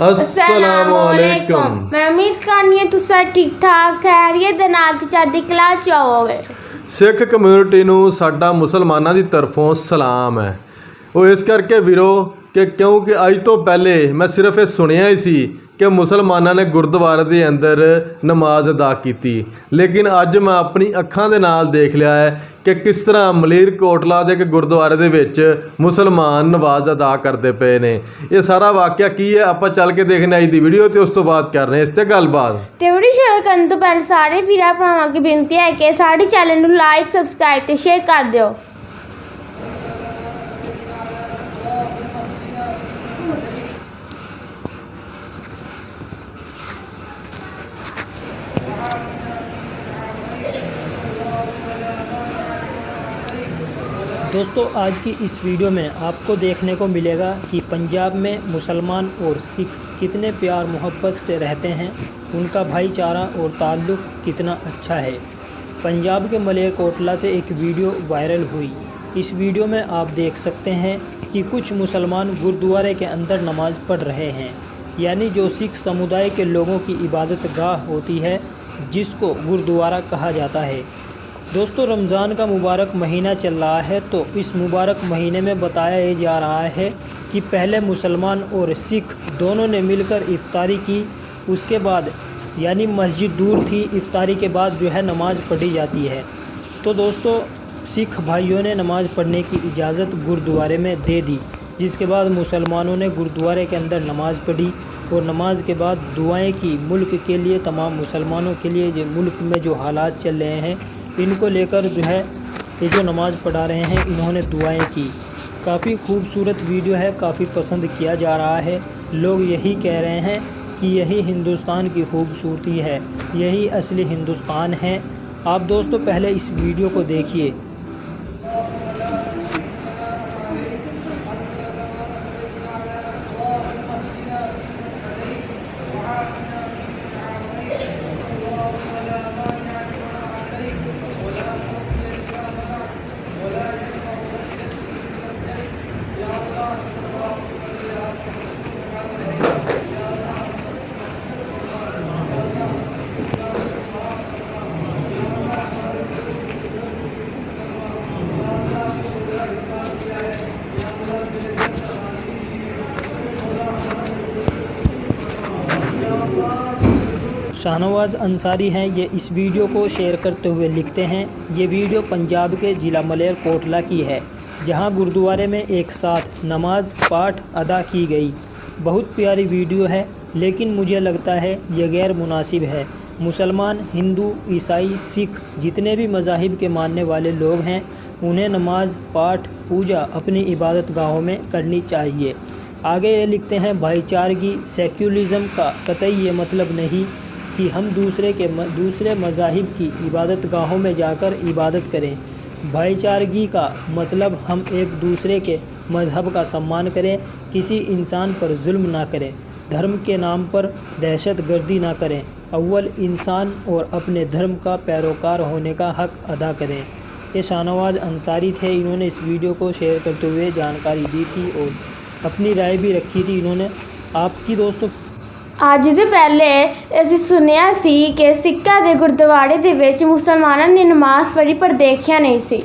ਅਸਲਾਮੁਅਲੈਕਮ ਮੈਂ ਉਮੀਦ ਕਰਨੀ ਹੈ ਤੁਸੀਂ ਠੀਕ ਠਾਕ ਖੈਰੀਅਤ ਦੇ ਨਾਲ ਤੇ ਚੜ੍ਹਦੀ ਕਲਾ ਚ ਹੋਵੋਗੇ ਸਿੱਖ ਕਮਿਊਨਿਟੀ ਨੂੰ ਸਾਡਾ ਮੁਸਲਮਾਨਾਂ ਦੀ ਤਰਫੋਂ ਸਲਾਮ ਹੈ ਉਹ ਇਸ ਕਰਕੇ ਵੀਰੋ ਕਿ ਕਿਉਂਕਿ ਅੱਜ ਤੋਂ ਪਹਿਲੇ ਮੈਂ ਸਿਰਫ ਇਹ ਸੁਣਿਆ ਹੀ ਸੀ ਕਿ ਮੁਸਲਮਾਨਾਂ ਨੇ ਗੁਰਦੁਆਰੇ ਦੇ ਅੰਦਰ ਨਮਾਜ਼ ਅਦਾ ਕੀਤੀ। ਲੇਕਿਨ ਅੱਜ ਮੈਂ ਆਪਣੀ ਅੱਖਾਂ ਦੇ ਨਾਲ ਦੇਖ ਲਿਆ ਹੈ ਕਿ ਕਿਸ ਤਰ੍ਹਾਂ ਮਲੇਰ ਕੋਟਲਾ ਦੇ ਇੱਕ ਗੁਰਦੁਆਰੇ ਦੇ ਵਿੱਚ ਮੁਸਲਮਾਨ ਨਮਾਜ਼ ਅਦਾ ਕਰਦੇ ਪਏ ਨੇ। ਇਹ ਸਾਰਾ ਵਾਕਿਆ ਕੀ ਹੈ? ਆਪਾਂ ਚੱਲ ਕੇ ਦੇਖਦੇ ਹਾਂ ਅੱਜ ਦੀ ਵੀਡੀਓ ਤੇ ਉਸ ਤੋਂ ਬਾਅਦ ਕਰ ਰਹੇ ਇਸ ਤੇ ਗੱਲਬਾਤ। ਤੇ ਵੀਡੀਓ ਸ਼ੁਰੂ ਕਰਨ ਤੋਂ ਪਹਿਲਾਂ ਸਾਰੇ ਵੀਰਾਂ ਭਰਾਵਾਂ ਅੱਗੇ ਬੇਨਤੀ ਹੈ ਕਿ ਸਾਡੇ ਚੈਨਲ ਨੂੰ ਲਾਈਕ ਸਬਸਕ੍ਰਾਈਬ ਤੇ ਸ਼ੇਅਰ ਕਰ ਦਿਓ। दोस्तों, आज की इस वीडियो में आपको देखने को मिलेगा कि पंजाब में मुसलमान और सिख कितने प्यार मोहब्बत से रहते हैं, उनका भाईचारा और ताल्लुक़ कितना अच्छा है। पंजाब के मलेरकोटला से एक वीडियो वायरल हुई। इस वीडियो में आप देख सकते हैं कि कुछ मुसलमान गुरुद्वारे के अंदर नमाज़ पढ़ रहे हैं, यानी जो सिख समुदाय के लोगों की इबादत गाह होती है, जिसको गुरुद्वारा कहा जाता है। दोस्तों, रमज़ान का मुबारक महीना चल रहा है तो इस मुबारक महीने में बताया जा रहा है कि पहले मुसलमान और सिख दोनों ने मिलकर इफ्तारी की। उसके बाद, यानी मस्जिद दूर थी, इफ्तारी के बाद जो है नमाज़ पढ़ी जाती है। तो दोस्तों, सिख भाइयों ने नमाज़ पढ़ने की इजाज़त गुरुद्वारे में दे दी, जिसके बाद मुसलमानों ने गुरुद्वारे के अंदर नमाज़ पढ़ी और नमाज़ के बाद दुआएँ की मुल्क के लिए, तमाम मुसलमानों के लिए जो मुल्क में जो हालात चल रहे हैं इनको लेकर जो है, ये जो नमाज़ पढ़ा रहे हैं, इन्होंने दुआएँ की। काफ़ी खूबसूरत वीडियो है, काफ़ी पसंद किया जा रहा है। लोग यही कह रहे हैं कि यही हिंदुस्तान की खूबसूरती है, यही असली हिंदुस्तान है। आप दोस्तों, पहले इस वीडियो को देखिए। शाहनवाज अंसारी हैं। ये इस वीडियो को शेयर करते हुए लिखते हैं, ये वीडियो पंजाब के ज़िला मलेर कोटला की है, जहाँ गुरुद्वारे में एक साथ नमाज़ पाठ अदा की गई। बहुत प्यारी वीडियो है, लेकिन मुझे लगता है ये गैर मुनासिब है। मुसलमान, हिंदू, ईसाई, सिख, जितने भी मज़ाहिब के मानने वाले लोग हैं, उन्हें नमाज़ पाठ, पूजा अपनी इबादत गाहों में करनी चाहिए। आगे ये लिखते हैं, भाईचारगी, सेक्युलिज़म का कतई ये मतलब नहीं कि हम दूसरे के दूसरे मज़ाहिब की इबादत गाहों में जाकर इबादत करें। भाईचारगी का मतलब हम एक दूसरे के मज़हब का सम्मान करें, किसी इंसान पर जुल्म ना करें, धर्म के नाम पर दहशत गर्दी ना करें, अव्वल इंसान और अपने धर्म का पैरोकार होने का हक अदा करें। ये शाहनवाज अंसारी थे, इन्होंने इस वीडियो को शेयर करते हुए जानकारी दी थी और अपनी राय भी रखी थी इन्होंने। आपकी दोस्तों ਅੱਜ ਦੇ ਪਹਿਲੇ ਅਸੀਂ ਸੁਣਿਆ ਸੀ ਕਿ ਸਿੱਖਾਂ ਦੇ ਗੁਰਦੁਆਰੇ ਦੇ ਵਿੱਚ ਮੁਸਲਮਾਨਾਂ ਨੇ ਨਮਾਜ਼ ਪੜ੍ਹੀ, ਪਰ ਦੇਖਿਆ ਨਹੀਂ ਸੀ।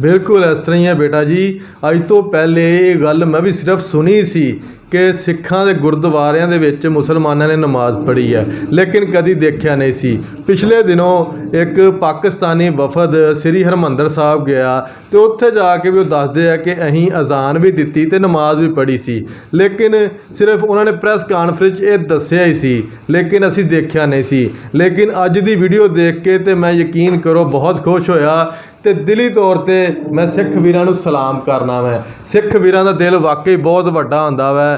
ਬਿਲਕੁਲ ਇਸ ਤਰ੍ਹਾਂ ਹੀ ਹੈ ਬੇਟਾ ਜੀ। ਅੱਜ ਤੋਂ ਪਹਿਲੇ ਇਹ ਗੱਲ ਮੈਂ ਵੀ ਸਿਰਫ ਸੁਣੀ ਸੀ ਕਿ ਸਿੱਖਾਂ ਦੇ ਗੁਰਦੁਆਰਿਆਂ ਦੇ ਵਿੱਚ ਮੁਸਲਮਾਨਾਂ ਨੇ ਨਮਾਜ਼ ਪੜ੍ਹੀ ਹੈ, ਲੇਕਿਨ ਕਦੀ ਦੇਖਿਆ ਨਹੀਂ ਸੀ। ਪਿਛਲੇ ਦਿਨੋਂ ਇੱਕ ਪਾਕਿਸਤਾਨੀ ਵਫਦ ਸ੍ਰੀ ਹਰਮੰਦਰ ਸਾਹਿਬ ਗਿਆ ਤੇ ਉੱਥੇ ਜਾ ਕੇ ਵੀ ਉਹ ਦੱਸਦੇ ਆ ਕਿ ਅਸੀਂ ਅਜ਼ਾਨ ਵੀ ਦਿੱਤੀ ਤੇ ਨਮਾਜ਼ ਵੀ ਪੜ੍ਹੀ ਸੀ। ਲੇਕਿਨ ਸਿਰਫ ਉਹਨਾਂ ਨੇ ਪ੍ਰੈਸ ਕਾਨਫਰੰਸ 'ਚ ਇਹ ਦੱਸਿਆ ਹੀ ਸੀ, ਲੇਕਿਨ ਅਸੀਂ ਦੇਖਿਆ ਨਹੀਂ ਸੀ। ਲੇਕਿਨ ਅੱਜ ਦੀ ਵੀਡੀਓ ਦੇਖ ਕੇ ਤੇ ਮੈਂ ਯਕੀਨ ਕਰੋ ਬਹੁਤ ਖੁਸ਼ ਹੋਇਆ ਤੇ ਦਿਲੀ ਤੌਰ ਤੇ ਮੈਂ ਸਿੱਖ ਵੀਰਾਂ ਨੂੰ ਸਲਾਮ ਕਰਨਾ ਵੈ। ਸਿੱਖ ਵੀਰਾਂ ਦਾ ਦਿਲ ਵਾਕਈ ਬਹੁਤ ਵੱਡਾ ਹੁੰਦਾ ਵੈ।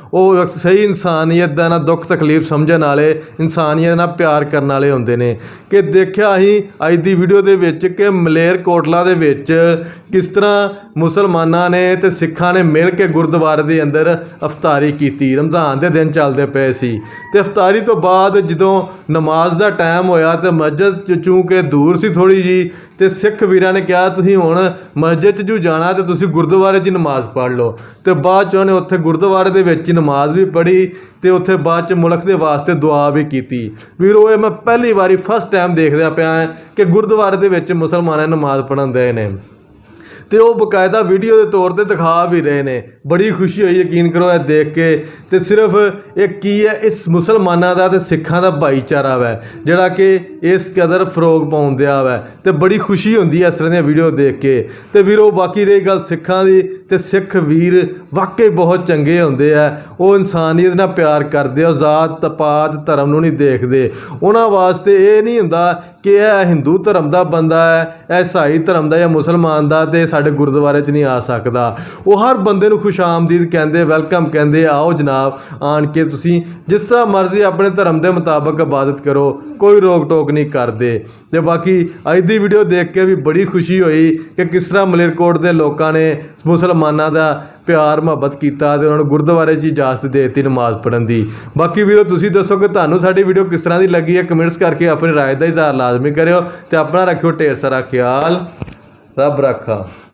ਉਹ ਸਹੀ ਇਨਸਾਨੀਅਤ ਦਾ ਨਾ ਦੁੱਖ ਤਕਲੀਫ ਸਮਝਣ ਵਾਲੇ, ਇਨਸਾਨੀਅਤ ਨਾਲ ਪਿਆਰ ਕਰਨ ਵਾਲੇ ਹੁੰਦੇ ਨੇ। ਕਿ ਦੇਖਿਆ ਅਸੀਂ ਅੱਜ ਦੀ ਵੀਡੀਓ ਦੇ ਵਿੱਚ ਕਿ ਮਲੇਰ ਕੋਟਲਾ ਦੇ ਵਿੱਚ ਕਿਸ ਤਰ੍ਹਾਂ ਮੁਸਲਮਾਨਾਂ ਨੇ ਤੇ ਸਿੱਖਾਂ ਨੇ ਮਿਲ ਕੇ ਗੁਰਦੁਆਰੇ ਦੇ ਅੰਦਰ ਅਫਤਾਰੀ ਕੀਤੀ। ਰਮਜ਼ਾਨ ਦੇ ਦਿਨ ਚੱਲਦੇ ਪਏ ਸੀ। ਤੇ ਅਫਤਾਰੀ ਤੋਂ ਬਾਅਦ ਜਦੋਂ ਨਮਾਜ਼ ਦਾ ਟਾਈਮ ਹੋਇਆ ਤੇ ਮਸਜਿਦ ਚ ਚੂੰਕਿ ਦੂਰ ਸੀ ਥੋੜੀ ਜੀ ਤੇ ਸਿੱਖ ਵੀਰਾਂ ਨੇ ਕਿਹਾ, ਤੁਸੀਂ ਹੁਣ ਮਸਜਿਦ 'ਚ ਜੂ ਜਾਣਾ ਤੇ ਤੁਸੀਂ ਗੁਰਦੁਆਰੇ 'ਚ ਨਮਾਜ਼ ਪੜ੍ਹ ਲਓ। ਤੇ ਬਾਅਦ 'ਚ ਉਹਨੇ ਉੱਥੇ ਗੁਰਦੁਆਰੇ ਦੇ ਵਿੱਚ ਨਮਾਜ਼ ਵੀ ਪੜ੍ਹੀ ਤੇ ਉੱਥੇ ਬਾਅਦ ਚ ਮੁਲਕ ਦੇ ਵਾਸਤੇ ਦੁਆ ਵੀ ਕੀਤੀ। ਵੀਰੋ, ਇਹ ਮੈਂ ਪਹਿਲੀ ਵਾਰੀ ਫਸਟ ਟਾਈਮ ਦੇਖਦਿਆ ਪਿਆ ਹਾਂ ਕਿ ਗੁਰਦੁਆਰੇ ਦੇ ਵਿੱਚ ਮੁਸਲਮਾਨਾਂ ਨਮਾਜ਼ ਪੜ੍ਹਾਉਂਦੇ ਨੇ। ਤੇ ਉਹ ਬਕਾਇਦਾ ਵੀਡੀਓ ਦੇ ਤੌਰ ਤੇ ਦਿਖਾ ਵੀ ਰਹੇ ਨੇ। ਬੜੀ ਖੁਸ਼ੀ ਹੋਈ, ਯਕੀਨ ਕਰੋ ਇਹ ਦੇਖ ਕੇ। ਤੇ ਸਿਰਫ ਇਹ ਕੀ ਹੈ? ਇਸ ਮੁਸਲਮਾਨਾਂ ਦਾ ਤੇ ਸਿੱਖਾਂ ਦਾ ਭਾਈਚਾਰਾ ਵੈ, ਜਿਹੜਾ ਕਿ ਇਸ ਕਦਰ ਫਰੋਗ ਪਾਉਂਦਿਆ ਵੈ। ਤੇ ਬੜੀ ਖੁਸ਼ੀ ਹੁੰਦੀ ਹੈ ਇਸ ਤਰ੍ਹਾਂ ਦੀਆਂ ਵੀਡੀਓ ਦੇਖ ਕੇ। ਤੇ ਵੀਰੋ, ਬਾਕੀ ਰਹੀ ਗੱਲ ਸਿੱਖਾਂ ਦੀ ਤੇ ਸਿੱਖ ਵੀਰ ਵਾਕਈ ਬਹੁਤ ਚੰਗੇ ਹੁੰਦੇ ਆ। ਉਹ ਇਨਸਾਨੀਅਤ ਨਾਲ ਪਿਆਰ ਕਰਦੇ ਆ ਜ਼ਾਤ ਪਾਤ ਧਰਮ ਨੂੰ ਨਹੀਂ ਦੇਖਦੇ। ਉਹਨਾਂ ਵਾਸਤੇ ਇਹ ਨਹੀਂ ਹੁੰਦਾ ਕਿ ਇਹ ਹਿੰਦੂ ਧਰਮ ਦਾ ਬੰਦਾ ਹੈ, ਇਹ ਈਸਾਈ ਧਰਮ ਦਾ ਜਾਂ ਮੁਸਲਮਾਨ ਦਾ ਤੇ ਸਾਡੇ ਗੁਰਦੁਆਰੇ 'ਚ ਨਹੀਂ ਆ ਸਕਦਾ। ਉਹ ਹਰ ਬੰਦੇ ਨੂੰ ਖੁਸ਼ਾਮਦੀਦ ਕਹਿੰਦੇ, ਵੈਲਕਮ ਕਹਿੰਦੇ, ਆਓ ਜਨਾਬ, ਆਣ ਕੇ ਤੁਸੀਂ ਜਿਸ ਤਰ੍ਹਾਂ ਮਰਜ਼ੀ ਆਪਣੇ ਧਰਮ ਦੇ ਮੁਤਾਬਕ ਇਬਾਦਤ ਕਰੋ, ਕੋਈ ਰੋਕ ਟੋਕ ਨਹੀਂ ਕਰਦੇ। ਤੇ ਬਾਕੀ ਅੱਜ ਦੀ ਵੀਡੀਓ ਦੇਖ ਕੇ ਵੀ ਬੜੀ ਖੁਸ਼ੀ ਹੋਈ ਕਿ ਕਿਸ ਤਰ੍ਹਾਂ ਮਲੇਰਕੋਟ ਦੇ ਲੋਕਾਂ ਨੇ ਮੁਸਲਮਾਨ ਦਾ ਪਿਆਰ ਮੁਹੱਬਤ ਕੀਤਾ ਤੇ ਉਹਨਾਂ ਨੂੰ ਗੁਰਦੁਆਰੇ 'ਚ ਇਜਾਜ਼ਤ ਦੇ ਦਿੱਤੀ ਨਮਾਜ਼ ਪੜ੍ਹਨ ਦੀ। ਬਾਕੀ ਵੀਰੋ, ਤੁਸੀਂ ਦੱਸੋ ਕਿ ਤੁਹਾਨੂੰ ਸਾਡੀ ਵੀਡੀਓ ਕਿਸ ਤਰ੍ਹਾਂ ਦੀ ਲੱਗੀ ਹੈ? ਕਮੈਂਟਸ ਕਰਕੇ ਆਪਣੀ ਰਾਏ ਦਾ ਇਜ਼ਹਾਰ ਲਾਜ਼ਮੀ ਕਰਿਓ ਤੇ ਆਪਣਾ ਰੱਖਿਓ ਢੇਰ ਸਾਰਾ ਖਿਆਲ। ਰੱਬ ਰੱਖਾ।